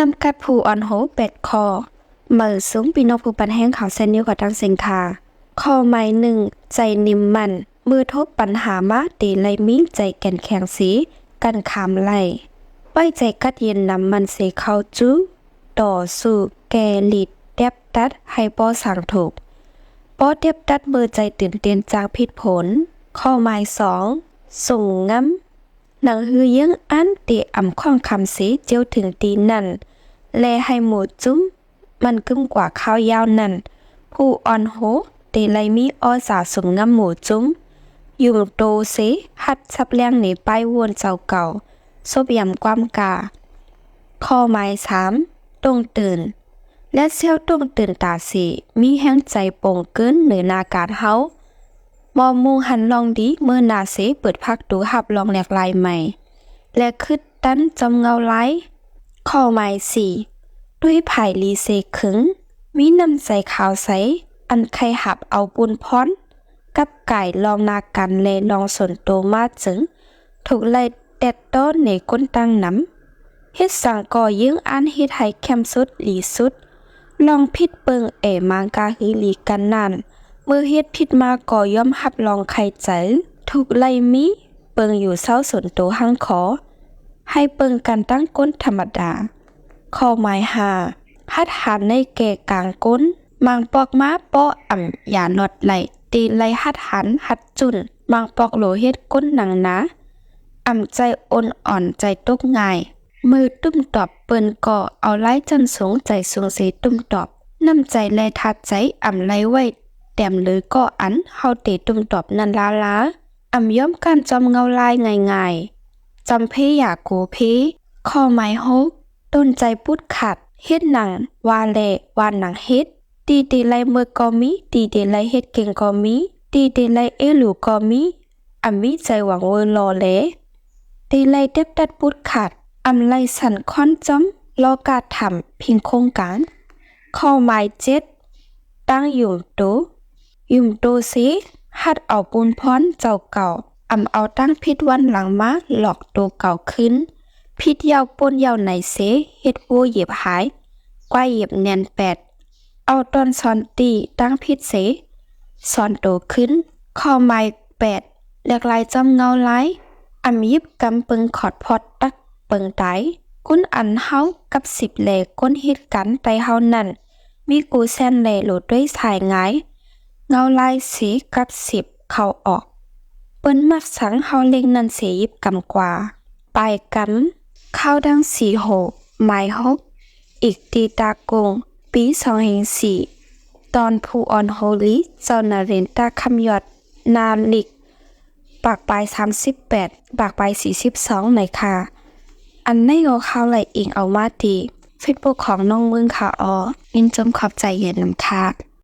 นำกัดผู้อ่อนโหเป็ดคอเหมือสูงปีนอกผู้ปันแห้งขาวเส้นนิ้วกับทั้งเสียงคาคอไม้หนึ่ง ใจนิ่มมัน มือทบปัญหามาตีไลมีใจแก่นแข็งสี กันขามไหลไว้ใจกัดเย็นนำมันเสเข้าจู้ต่อสู้แกลิดแดบตัดให้ป้อสั่งถูกป้อเด็บตัดมือใจตื่นเต้นจากผิดผล ข้อหมายสองส่งงำหนังฮือเยังอันเตะอ่ำข้องคำสีเจียวถึงตีนั่น แลให้หมูจุ้ม มันกึ้มกว่าข้าวยาวนั่น ผู้อ่อนโหเตไลมีออสาสมงำหมูจุ้มยุงโตเสหัดซับเลี้ยงหนีไปวนเจ้าเก่าซบยำความกา ข้อหมายสามต้องตื่น และเซียวต้องตื่นตาสีมีแห้งใจโป่งเกินเหนือนาการเฮามอมูหันลองดีเมื่อนาเสเปิดพักดูหับลองแหลกลายใหม่ และคืดตั้นจำเงาไล ข้อหมายสี่ด้วยไผ่ลีเซขึง มีนำใจขาวใส อันใครหับเอาปุนพร้อน กับไก่ลองนากันเลลองสนโตมาจึง ถูกไล่แดดต้นในก้นตั้งน้ำเฮ็ดสังก่อยิงอันเฮ็ดให้แคมสุดหลีสุด ลองพิดเปิงเอมางกาฮือหลีกันนั่น เมื่อเฮ็ดผิดมาก่อย่อมหับลองไข่ใจ ถูกไล่มี เปิงอยู่เศร้าสนโตหังขอ ให้เปิงกันตั้งก้นธรรมดา ข้อหมายหาหัดหันในแก่กลางก้น มังปอกม้าปออ่ำอย่านอดไหลตีไหลหัดหันหัดจุนมังปอกโหลเฮ็ดก้นหนังนะอ่ำใจอ่อนอ่อนใจตกง่าย มือตุ้มตอบเปินก่อเอาไล่จันสูงใจสูงสีตุ้มตอบน้ำใจแลทัดใจอ่ำไล่ไว้แต้มหรือก็อันเฮาเตตุ้มตอบนันลาลาอ่ำย้อมการจำเงาลายง่ายๆ จำเพอยากโกเพข้อหมายฮกต้นใจปุดขัด เฮ็ดหนัง วาแลวานหนังเฮ็ด ตีเดไลมือก็มี ตีเดไลเฮ็ดเก่งก็มี ตีเดไลเอหลูก็มีอ่ำมีใจหวังเวอรอแลตีไลเด็บดัดปุดขัดอ่ำไลสันค้อนจ้อมรอกาดทำพิงโครงการ ข้อหมายเจ็ด ตั้งยุ่มโตยุ่มโตสิหัดเอาปูนพรเจ้าเก่า อำเอาตั้งพิษวันหลังมาหลอกตัวเก่าขึ้น พิษยาวปนยาวไหนเสเฮ็ดวัวเหยียบหายกว่าเหยียบแนนแปด เอาตอนซอนตีตั้งพิษเสซอนโตขึ้นข้อหมายแปดแหลกลายจำเงาไลอำยิบกำปึงขอดพอดตักเปิงไตกุ้นอันเฮากับสิบแหลก้นเฮ็ดกันไตเฮานั่น มีกูแซนแหลโหลดด้วยสายงาย เงาลายสีกับสิบเข้าออก เปิ้นมักสังเฮาเล็งนันเสียยิบกำกว่าปลายกำเข้าดังสีโหหมายฮกอีกตีตากง ปีสองเฮงสี่ตอนผู้ออนโฮลีเจ้านาเรนตาคำยอด นาลิก ปากปลาย38ปากปลาย42ในค่ะ อันในโอข่าวไหลอิงเอามาตีเฟซบุ๊กของน้องมึงค่ะออยินจมขอบใจเย็นนำทาก